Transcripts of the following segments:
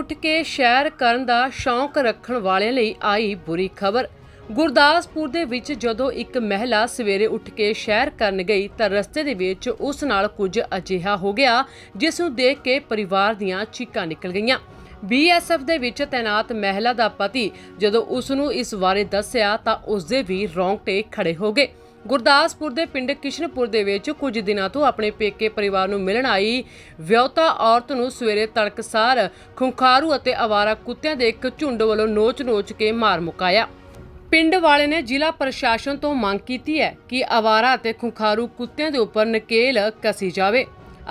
ਉੱਠ ਕੇ ਸ਼ੈਰ ਕਰਨ ਦਾ ਸ਼ੌਂਕ ਰੱਖਣ ਵਾਲਿਆਂ ਲਈ ਆਈ ਬੁਰੀ ਖਬਰ। ਗੁਰਦਾਸਪੁਰ ਦੇ ਵਿੱਚ ਜਦੋਂ ਇੱਕ ਮਹਿਲਾ ਸਵੇਰੇ ਉੱਠ ਕੇ ਸ਼ਹਿਰ ਕਰਨ ਗਈ ਤਾਂ ਰਸਤੇ ਦੇ ਵਿੱਚ ਉਸ ਨਾਲ ਕੁਝ ਅਜਿਹਾ ਹੋ ਗਿਆ, ਜਿਸ ਨੂੰ ਦੇਖ ਕੇ ਪਰਿਵਾਰ ਦੀਆਂ ਚੀਕਾਂ ਨਿਕਲ ਗਈਆਂ। ਬੀਐਸਐਫ ਦੇ ਵਿੱਚ ਤੈਨਾਤ ਮਹਿਲਾ ਦਾ ਪਤੀ ਜਦੋਂ ਉਸ ਨੂੰ ਇਸ ਬਾਰੇ ਦੱਸਿਆ ਤਾਂ ਉਸ ਦੇ ਵੀ ਰੌਂਗਟੇ ਖੜੇ ਹੋ ਗਏ। ਗੁਰਦਾਸਪੁਰ ਦੇ ਪਿੰਡ ਕਿਸ਼ਨਪੁਰ ਦੇ ਵਿੱਚ ਕੁਝ ਦਿਨਾਂ ਤੋਂ ਆਪਣੇ ਪੇਕੇ ਪਰਿਵਾਰ ਨੂੰ ਮਿਲਣ ਆਈ ਵਿਆਹੁਤਾ ਔਰਤ ਨੂੰ ਸਵੇਰੇ ਤੜਕਸਾਰ ਖੁੰਖਾਰੂ ਅਤੇ ਆਵਾਰਾ ਕੁੱਤਿਆਂ ਦੇ ਇੱਕ ਝੁੰਡ ਵੱਲੋਂ ਨੋਚ-ਨੋਚ ਕੇ ਮਾਰ ਮੁਕਾਇਆ। ਪਿੰਡ ਵਾਲੇ ਨੇ ਜ਼ਿਲ੍ਹਾ ਪ੍ਰਸ਼ਾਸਨ ਤੋਂ ਮੰਗ ਕੀਤੀ ਹੈ ਕਿ ਆਵਾਰਾ ਅਤੇ ਖੁੰਖਾਰੂ ਕੁੱਤਿਆਂ ਦੇ ਉੱਪਰ ਨਕੇਲ ਕਸੀ ਜਾਵੇ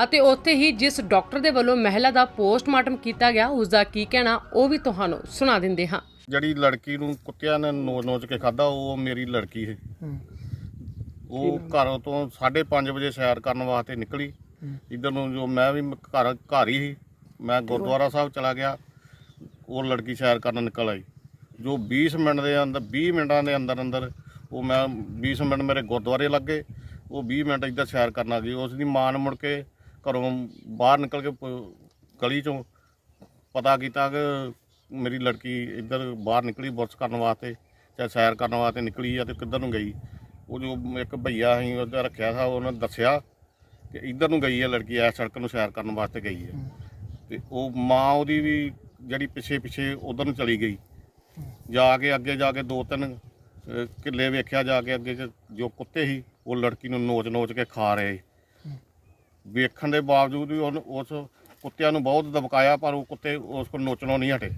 ਅਤੇ ਉੱਥੇ ਹੀ ਜਿਸ ਡਾਕਟਰ ਦੇ ਵੱਲੋਂ ਮਹਿਲਾ ਦਾ ਪੋਸਟਮਾਰਟਮ ਕੀਤਾ ਗਿਆ ਉਸ ਦਾ ਕੀ ਕਹਿਣਾ ਉਹ ਵੀ ਤੁਹਾਨੂੰ ਸੁਣਾ ਦਿੰਦੇ ਹਾਂ। ਜਿਹੜੀ ਲੜਕੀ ਨੂੰ ਕੁੱਤਿਆਂ ਨੇ ਨੋਚ ਨੋਚ ਕੇ ਖਾਦਾ ਉਹ ਮੇਰੀ ਲੜਕੀ ਹੈ। ਉਹ ਘਰੋਂ ਤੋਂ 5:30 ਵਜੇ ਸੈਰ ਕਰਨ ਵਾਸਤੇ ਨਿਕਲੀ। ਇਧਰ ਨੂੰ ਜੋ ਮੈਂ ਵੀ ਘਰ ਘਰ ਹੀ ਸੀ। ਮੈਂ ਗੁਰਦੁਆਰਾ ਸਾਹਿਬ ਚਲਾ ਗਿਆ। ਉਹ ਲੜਕੀ ਸੈਰ ਕਰਨ ਨਿਕਲ ਆਈ। ਜੋ 20 ਮਿੰਟ ਦੇ ਅੰਦਰ 20 ਮਿੰਟਾਂ ਦੇ ਅੰਦਰ ਅੰਦਰ ਉਹ ਮੈਂ 20 ਮਿੰਟ ਮੇਰੇ ਗੁਰਦੁਆਰੇ ਲੱਗੇ। ਉਹ 20 ਮਿੰਟ ਇੱਧਰ ਸੈਰ ਕਰਨ ਆ ਗਈ। ਉਸ ਦੀ ਮਾਂ ਨੇ ਮੁੜ ਕੇ ਘਰੋਂ ਬਾਹਰ ਨਿਕਲ ਕੇ ਪ- ਗਲੀ ਚੋਂ ਪਤਾ ਕੀਤਾ ਕਿ ਮੇਰੀ ਲੜਕੀ ਇੱਧਰ ਬਾਹਰ ਨਿਕਲੀ ਬੁਰਸ਼ ਕਰਨ ਵਾਸਤੇ ਜਾਂ ਸੈਰ ਕਰਨ ਵਾਸਤੇ ਨਿਕਲੀ ਆ ਤੇ ਕਿੱਧਰ ਨੂੰ ਗਈ। ਉਹ ਜੋ ਇੱਕ ਭਈਆ ਅਸੀਂ ਉਹਦਾ ਰੱਖਿਆ ਸੀ ਉਹਨੇ ਦੱਸਿਆ ਕਿ ਇੱਧਰ ਨੂੰ ਗਈ ਹੈ ਲੜਕੀ ਐ ਸੜਕ ਨੂੰ ਸੈਰ ਕਰਨ ਵਾਸਤੇ ਗਈ ਹੈ। ਤੇ ਉਹ ਮਾਂ ਉਹਦੀ ਵੀ ਜਿਹੜੀ ਪਿੱਛੇ ਪਿੱਛੇ ਉਧਰ ਨੂੰ ਚਲੀ ਗਈ। ਜਾ ਕੇ ਅੱਗੇ ਜਾ ਕੇ ਦੋ ਤਿੰਨ ਅਹ, ਕਿੱਲੇ ਵੇਖਿਆ ਜਾ ਕੇ ਅੱਗੇ ਚ ਜੋ ਕੁੱਤੇ ਸੀ ਉਹ ਲੜਕੀ ਨੂੰ ਨੋਚ ਨੋਚ ਕੇ ਖਾ ਰਹੇ। ਵੇਖਣ ਦੇ ਬਾਵਜੂਦ ਵੀ ਉਹਨੂੰ ਉਸ ਕੁੱਤਿਆਂ ਨੂੰ ਬਹੁਤ ਦਬਕਾਇਆ ਪਰ ਉਹ ਕੁੱਤੇ ਉਸ ਕੋਲ ਨੋਚਣੋਂ ਨਹੀਂ ਹਟੇ।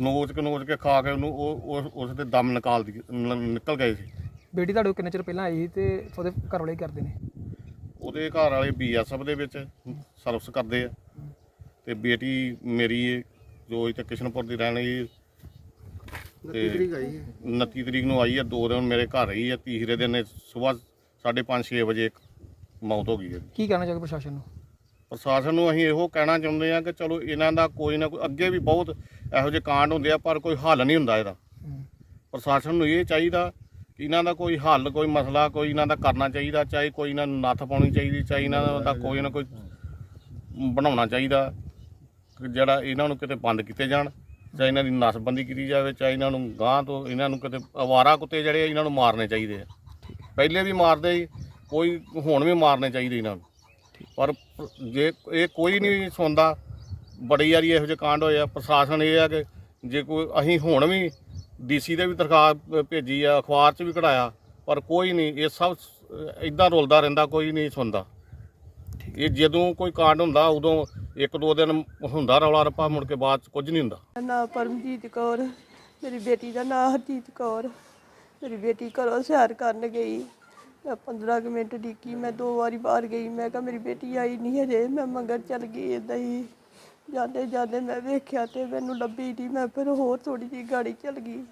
ਨੋਚ ਕੇ ਨੋਚ ਕੇ ਖਾ ਕੇ ਉਹਨੂੰ ਉਹ ਉਸ- ਉਸ ਦੇ ਦਮ ਨਿਕਾਲ ਦੀ ਨ- ਨਿਕਲ ਗਏ ਸੀ। ਬੇਟੀ ਤੁਹਾਡੇ ਕੋਲ ਕਿੰਨੇ ਚਿਰ ਪਹਿਲਾਂ ਆਈ ਸੀ ਤੇ ਉਹਦੇ ਘਰ ਵਾਲੇ ਕੀ ਕਰਦੇ ਨੇ? ਉਹਦੇ ਘਰ ਵਾਲੇ ਬੀਐਸਐਫ ਦੇ ਵਿੱਚ ਸਰਵਿਸ ਕਰਦੇ ਆ। ਤੇ ਬੇਟੀ ਮੇਰੀ ਜੋ ਇੱਥੇ ਕਿਸ਼ਨਪੁਰ ਦੀ ਰਹਿਣ ਵਾਲੀ ਤੇ 29 ਤਰੀਕ ਨੂੰ ਆਈ ਹੈ ਦੋ ਦਿਨ ਮੇਰੇ ਘਰ ਰਹੀ ਹੈ ਤੀਸਰੇ ਦਿਨ ਸਵੇਰ 5:30 6 ਵਜੇ ਮੌਤ ਹੋ ਗਈ ਹੈ। ਕੀ ਕਹਿਣਾ ਚਾਹੋਗੇ ਪ੍ਰਸ਼ਾਸਨ ਨੂੰ? ਪ੍ਰਸ਼ਾਸਨ ਨੂੰ ਅਸੀਂ ਇਹੋ ਕਹਿਣਾ ਚਾਹੁੰਦੇ ਆ ਕਿ ਚਲੋ ਇਹਨਾਂ ਦਾ ਕੋਈ ਨਾ ਕੋਈ ਅੱਗੇ ਵੀ ਬਹੁਤ ਇਹੋ ਜਿਹੇ ਕਾਂਡ ਹੁੰਦੇ ਆ ਪਰ ਕੋਈ ਹੱਲ ਨਹੀਂ ਹੁੰਦਾ ਇਹਦਾ। ਪ੍ਰਸ਼ਾਸਨ ਨੂੰ ਇਹ ਚਾਹੀਦਾ ਇਹਨਾਂ ਦਾ ਕੋਈ ਹੱਲ ਕੋਈ ਮਸਲਾ ਕੋਈ ਇਹਨਾਂ ਦਾ ਕਰਨਾ ਚਾਹੀਦਾ ਚਾਹੇ ਕੋਈ ਇਹਨਾਂ ਨੂੰ ਨੱਥ ਪਾਉਣੀ ਚਾਹੀਦੀ ਚਾਹੇ ਇਹਨਾਂ ਦਾ ਕੋਈ ਨਾ ਕੋਈ ਬਣਾਉਣਾ ਚਾਹੀਦਾ ਜਿਹੜਾ ਇਹਨਾਂ ਨੂੰ ਕਿਤੇ ਬੰਦ ਕੀਤੇ ਜਾਣ ਚਾਹੇ ਇਹਨਾਂ ਦੀ ਨਸਬੰਦੀ ਕੀਤੀ ਜਾਵੇ ਚਾਹੇ ਇਹਨਾਂ ਨੂੰ ਗਾਂ ਤੋਂ ਇਹਨਾਂ ਨੂੰ ਕਿਤੇ ਅਵਾਰਾ ਕੁੱਤੇ ਜਿਹੜੇ ਇਹਨਾਂ ਨੂੰ ਮਾਰਨੇ ਚਾਹੀਦੇ ਆ। ਪਹਿਲੇ ਵੀ ਮਾਰਦੇ ਸੀ ਕੋਈ ਹੁਣ ਵੀ ਮਾਰਨੇ ਚਾਹੀਦੇ ਇਹਨਾਂ ਨੂੰ। ਪਰ ਜੇ ਇਹ ਕੋਈ ਨਹੀਂ ਸੁਣਦਾ ਬੜੀ ਵਾਰੀ ਇਹੋ ਜਿਹੇ ਕਾਂਡ ਹੋਏ ਆ ਪ੍ਰਸ਼ਾਸਨ ਇਹ ਆ ਕਿ ਜੇ ਕੋਈ ਅਸੀਂ ਹੁਣ ਵੀ ਡੀਸੀ ਦੇ ਵੀ ਦਰਖਾਸਤ ਭੇਜੀ ਆ ਅਖਬਾਰ 'ਚ ਵੀ ਕਢਾਇਆ ਪਰ ਕੋਈ ਨਹੀਂ ਇਹ ਸਭ ਇਦਾਂ ਰੁਲਦਾ ਰਹਿੰਦਾ ਕੋਈ ਨਹੀਂ ਸੁਣਦਾ। ਇਹ ਜਦੋਂ ਕੋਈ ਕਾਂਡ ਹੁੰਦਾ ਉਦੋਂ ਇੱਕ ਦੋ ਦਿਨ ਹੁੰਦਾ ਰੌਲਾ ਰੱਪਾ ਮੁੜ ਕੇ ਬਾਅਦ 'ਚ ਕੁਝ ਨਹੀਂ ਹੁੰਦਾ। ਮੇਰਾ ਨਾਂ ਪਰਮਜੀਤ ਕੌਰ ਮੇਰੀ ਬੇਟੀ ਦਾ ਨਾਂ ਹਰਜੀਤ ਕੌਰ ਮੇਰੀ ਬੇਟੀ ਘਰੋਂ ਸੈਰ ਕਰਨ ਗਈ। ਮੈਂ 15 ਕੁ ਮਿੰਟ ਡਿੱਕੀ ਮੈਂ ਦੋ ਵਾਰੀ ਬਾਹਰ ਗਈ ਮੈਂ ਕਿਹਾ ਮੇਰੀ ਬੇਟੀ ਆਈ ਨਹੀਂ ਹਜੇ ਮੈਂ ਮੰਗਰ ਚੱਲ ਗਈ ਏਦਾਂ ਹੀ। ਜਾਂਦੇ ਜਾਂਦੇ ਮੈਂ ਵੇਖਿਆ ਤੇ ਮੈਨੂੰ ਲੱਭੀ ਨਹੀਂ ਮੈਂ ਫਿਰ ਹੋਰ ਥੋੜੀ ਜਿਹੀ ਗਾੜੀ ਚੱਲ ਗਈ।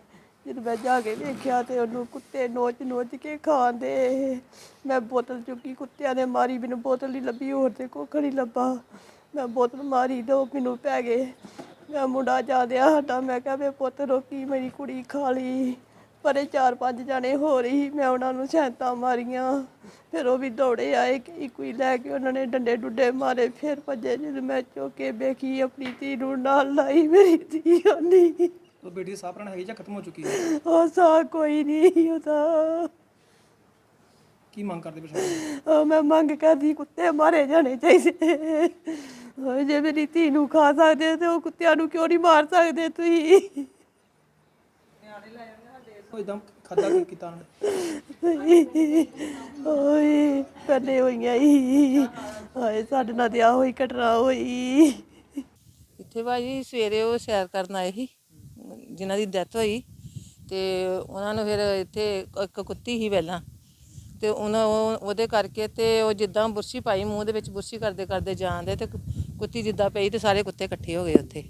ਜਦੋਂ ਮੈਂ ਜਾ ਕੇ ਵੇਖਿਆ ਤੇ ਉਹਨੂੰ ਕੁੱਤੇ ਨੋਚ ਨੋਚ ਕੇ ਖਾਂਦੇ। ਮੈਂ ਬੋਤਲ ਚੁੱਕੀ ਕੁੱਤਿਆਂ ਨੇ ਮਾਰੀ, ਮੈਨੂੰ ਬੋਤਲ ਨਹੀਂ ਲੱਭੀ, ਹੋਰ ਤੇ ਕੁੱਖ ਨਹੀਂ ਲੱਭਾ। ਮੈਂ ਬੋਤਲ ਮਾਰੀ ਦੋ ਮੈਨੂੰ ਪੈ ਗਏ। ਮੈਂ ਮੁੰਡਾ ਜਾਦਿਆ ਸਾਡਾ, ਮੈਂ ਕਿਹਾ ਵੇ ਪੁੱਤ ਰੋਕੀ ਮੇਰੀ ਕੁੜੀ ਖਾ ਲਈ। ਪਰ ਇਹ ਚਾਰ ਪੰਜ ਜਾਣੇ ਹੋ ਰਹੀ ਮੈਂ ਉਹਨਾਂ ਨੂੰ ਸੈਂਤਾਂ ਮਾਰੀਆਂ। ਫਿਰ ਉਹ ਵੀ ਦੌੜੇ ਆਏ ਕਿ ਕੋਈ ਲੈ ਕੇ ਉਹਨਾਂ ਨੇ ਡੰਡੇ ਡੁੱਡੇ ਮਾਰੇ। ਫਿਰ ਭੱਜੇ ਜਦੋਂ ਮੈਂ ਚੁੱਕ ਕੇ ਵੇਖੀ ਆਪਣੀ ਧੀ ਨੂੰ ਨਾਲ ਲਾਈ ਮੇਰੀ ਧੀ ਨਹੀਂ ਉਹ ਬੇਟੀ ਸਾਹ ਪ੍ਰਣ ਹੈਗੀ ਜਾਂ ਖਤਮ ਹੋ ਚੁੱਕੀ ਹੈ? ਉਹ ਸਾ ਕੋਈ ਨਹੀਂ ਉਹਦਾ। ਕੀ ਮੰਗ ਕਰਦੇ ਪ੍ਰਸ਼ਾਸਨ ਉਹ ਮੈਂ ਮੰਗ ਕਰਦੀ ਕੁੱਤੇ ਮਾਰੇ ਜਾਣੇ ਚਾਹੀਦੇ। ਓਏ ਜੇ ਮੇਰੀ ਧੀ ਨੂੰ ਖਾ ਸਕਦੇ ਤੇ ਉਹ ਕੁੱਤਿਆਂ ਨੂੰ ਕਿਉਂ ਨਹੀਂ ਮਾਰ ਸਕਦੇ ਤੁਸੀਂ? ਉਹ ਇਦਾਂ ਖਾਦਾ ਕੀ ਕੀਤਾ ਉਹਨੇ? ਓਏ ਪਹਿਲੇ ਹੋਈਆਂ ਹੀ। ਓਏ ਸਾਡੇ ਨਾਲ ਤੇ ਆ ਹੋਈ ਘਟਨਾ ਹੋਈ। ਇੱਥੇ ਭਾਜੀ ਸਵੇਰੇ ਉਹ ਸੈਰ ਕਰਨ ਆਏ ਸੀ ਜਿਨ੍ਹਾਂ ਦੀ ਡੈਥ ਹੋਈ। ਤੇ ਉਹਨਾਂ ਨੂੰ ਫਿਰ ਇੱਥੇ ਇੱਕ ਕੁੱਤੀ ਸੀ ਪਹਿਲਾਂ। ਤੇ ਉਹਨਾਂ ਉਹ- ਉਹਦੇ ਕਰਕੇ ਤੇ ਉਹ ਜਿੱਦਾਂ ਬੁਰਸ਼ੀ ਪਾਈ ਮੂੰਹ ਦੇ ਵਿੱਚ ਬੁਰਸ਼ੀ ਕਰਦੇ ਕਰਦੇ ਜਾਂਦੇ ਤੇ ਕੁ- ਕੁੱਤੀ ਜਿੱਦਾਂ ਪਈ ਤੇ ਸਾਰੇ ਕੁੱਤੇ ਇਕੱਠੇ ਹੋ ਗਏ ਉੱਥੇ।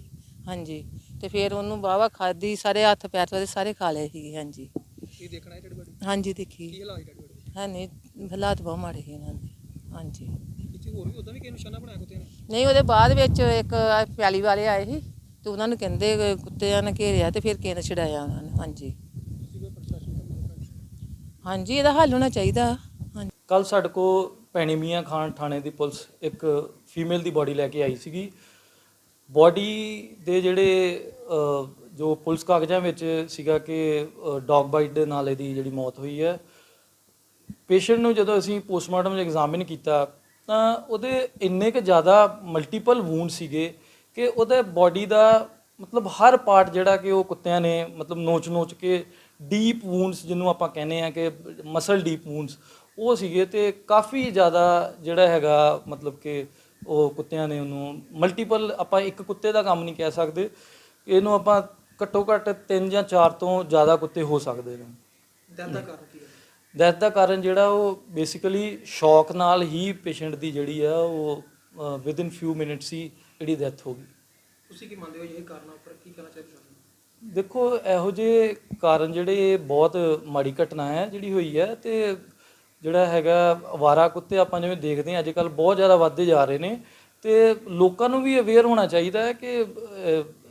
ਹਾਂਜੀ। ਤੇ ਫਿਰ ਉਹਨੂੰ ਵਾਹਵਾ ਖਾਦੀ ਸਾਰੇ ਹੱਥ ਪੈਰ ਤੇ ਉਹਦੇ ਸਾਰੇ ਖਾ ਲਏ ਸੀਗੇ ਹਾਂਜੀ। ਕੀ ਦੇਖਣਾ ਹੈ ਡੈਡ ਬੜੀ ਹਾਂਜੀ ਦੇਖੀ। ਕੀ ਹਾਲਾਤ ਡੈਡ ਬੜੀ ਹੈ ਨਹੀਂ ਹਾਲਾਤ ਬਹੁਤ ਮਾੜੇ ਸੀ ਇਹਨਾਂ ਦੇ ਹਾਂਜੀ। ਇੱਥੇ ਹੋਰ ਵੀ ਉਦਾਂ ਵੀ ਕਿਸੇ ਨਿਸ਼ਾਨਾ ਬਣਾਇਆ ਕੁੱਤੇ ਨੇ? ਨਹੀਂ ਉਹਦੇ ਬਾਅਦ ਵਿੱਚ ਇੱਕ ਆਹ ਪਿਆਲੀ ਵਾਲੇ ਆਏ ਸੀ ਤੇ ਉਹਨਾਂ ਨੂੰ ਕਹਿੰਦੇ ਕਿ ਕੁੱਤਿਆਂ ਨੇ ਘੇਰਿਆ ਤੇ ਫਿਰ ਕਿਸੇ ਨੇ ਛਡਾਇਆ ਉਹਨਾਂ ਨੂੰ ਹਾਂਜੀ। ਹਾਂਜੀ ਇਹਦਾ ਹੱਲ ਹੋਣਾ ਚਾਹੀਦਾ ਹਾਂਜੀ। ਕੱਲ ਸਾਡੇ ਕੋ ਪੈਣੀ ਮੀਆਂ ਖਾਨ ਥਾਣੇ ਦੀ ਪੁਲਿਸ ਇੱਕ ਫੀਮੇਲ ਦੀ ਬਾਡੀ ਲੈ ਕੇ ਆਈ ਸੀਗੀ। ਬੋਡੀ ਦੇ ਜਿਹੜੇ ਜੋ ਪੁਲਿਸ ਕਾਗਜ਼ਾਂ ਵਿੱਚ ਸੀਗਾ ਕਿ ਡੌਗ ਬਾਈਟ ਦੇ ਨਾਲ ਇਹਦੀ ਜਿਹੜੀ ਮੌਤ ਹੋਈ ਹੈ, ਪੇਸ਼ੈਂਟ ਨੂੰ ਜਦੋਂ ਅਸੀਂ ਪੋਸਟਮਾਰਟਮ ਐਗਜ਼ਾਮਿਨ ਕੀਤਾ, ਤਾਂ ਉਹਦੇ ਇੰਨੇ ਕੁ ਜ਼ਿਆਦਾ ਮਲਟੀਪਲ ਵੂਨ ਸੀਗੇ ਕਿ ਉਹਦੇ ਬਾਡੀ ਦਾ ਮਤਲਬ ਹਰ ਪਾਰਟ ਜਿਹੜਾ ਕਿ ਉਹ ਕੁੱਤਿਆਂ ਨੇ ਮਤਲਬ ਨੋਚ-ਨੋਚ ਕੇ ਡੀਪ ਵੂਨਸ ਜਿਹਨੂੰ ਆਪਾਂ ਕਹਿੰਦੇ ਆ ਕਿ ਮਸਲ ਡੀਪ ਵੂਨਸ, ਉਹ ਸੀਗੇ ਤੇ ਕਾਫੀ ਜ਼ਿਆਦਾ ਜਿਹੜਾ ਹੈਗਾ ਮਤਲਬ ਕਿ ਉਹ ਕੁੱਤਿਆਂ ਨੇ ਉਹਨੂੰ ਮਲਟੀਪਲ ਆਪਾਂ ਇੱਕ ਕੁੱਤੇ ਦਾ ਕੰਮ ਨਹੀਂ ਕਹਿ ਸਕਦੇ। ਇਹਨੂੰ ਆਪਾਂ ਘੱਟੋ ਘੱਟ 3 ਜਾਂ 4 ਤੋਂ ਜ਼ਿਆਦਾ ਕੁੱਤੇ ਹੋ ਸਕਦੇ ਨੇ। ਡੈਥ ਦਾ ਕਾਰਨ ਕੀ ਹੈ? ਡੈਥ ਦਾ ਕਾਰਨ ਜਿਹੜਾ ਉਹ ਬੇਸਿਕਲੀ ਸ਼ੌਕ ਨਾਲ ਹੀ ਪੇਸ਼ੈਂਟ ਦੀ ਜਿਹੜੀ ਆ ਉਹ ਵਿਦ ਇਨ ਫਿਊ ਮਿੰਟਸ ਹੀ ਜਿਹੜੀ ਡੈਥ ਹੋ ਗਈ। ਤੁਸੀਂ ਕੀ ਮੰਨਦੇ ਹੋ ਇਹ ਕਾਰਨਾਂ ਉੱਪਰ? ਕੀ ਕਹਿਣਾ ਚਾਹੀਦਾ ਦੇਖੋ ਇਹੋ ਜਿਹੇ ਕਾਰਨ ਜਿਹੜੇ ਬਹੁਤ ਮਾੜੀ ਘਟਨਾ ਹੈ ਜਿਹੜੀ ਹੋਈ ਹੈ ਤੇ ਜਿਹੜਾ ਹੈਗਾ ਅਵਾਰਾ ਕੁੱਤੇ ਆਪਾਂ ਜਿਵੇਂ ਦੇਖਦੇ ਹਾਂ ਅੱਜ ਕੱਲ ਬਹੁਤ ਜ਼ਿਆਦਾ ਵੱਧਦੇ ਜਾ ਰਹੇ ਨੇ ਤੇ ਲੋਕਾਂ ਨੂੰ ਵੀ ਅਵੇਅਰ ਹੋਣਾ ਚਾਹੀਦਾ ਹੈ ਕਿ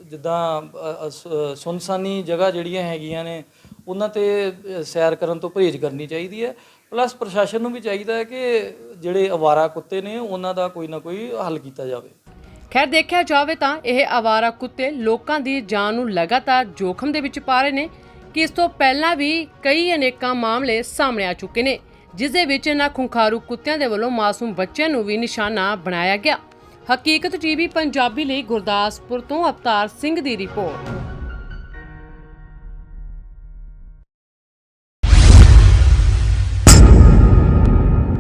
ਜਿੱਦਾਂ ਸੁਨਸਾਨੀ ਜਗ੍ਹਾ ਜਿਹੜੀਆਂ ਹੈਗੀਆਂ ਨੇ, ਉਹਨਾਂ ਤੇ ਸੈਰ ਕਰਨ ਤੋਂ ਪਰਹੇਜ਼ ਕਰਨੀ ਚਾਹੀਦੀ ਹੈ। ਪਲੱਸ ਪ੍ਰਸ਼ਾਸਨ ਨੂੰ ਵੀ ਚਾਹੀਦਾ ਹੈ ਕਿ ਜਿਹੜੇ ਅਵਾਰਾ ਕੁੱਤੇ ਨੇ, ਉਹਨਾਂ ਦਾ ਕੋਈ ਨਾ ਕੋਈ ਹੱਲ ਕੀਤਾ ਜਾਵੇ। ਖੈਰ, ਦੇਖਿਆ ਜਾਵੇ ਤਾਂ ਇਹ ਆਵਾਰਾ ਕੁੱਤੇ ਲੋਕਾਂ ਦੀ ਜਾਨ ਨੂੰ ਲਗਾਤਾਰ ਜੋਖਮ ਦੇ ਵਿੱਚ ਪਾ ਰਹੇ ਨੇ, ਕਿ ਇਸ ਤੋਂ ਪਹਿਲਾਂ ਵੀ ਕਈ ਅਨੇਕਾਂ ਮਾਮਲੇ ਸਾਹਮਣੇ ਆ ਚੁੱਕੇ ਨੇ। ਜਿਸ ਦੇ ਵਿੱਚ ਇਹਨਾਂ ਖੁੰਖਾਰੂ ਕੁੱਤਿਆਂ ਦੇ ਵੱਲੋਂ ਮਾਸੂਮ ਬੱਚਿਆਂ ਨੂੰ ਵੀ ਨਿਸ਼ਾਨਾ ਬਣਾਇਆ ਗਿਆ। ਹਕੀਕਤ ਟੀਵੀ ਪੰਜਾਬੀ ਲਈ ਗੁਰਦਾਸਪੁਰ ਤੋਂ ਅਵਤਾਰ ਸਿੰਘ ਦੀ ਰਿਪੋਰਟ।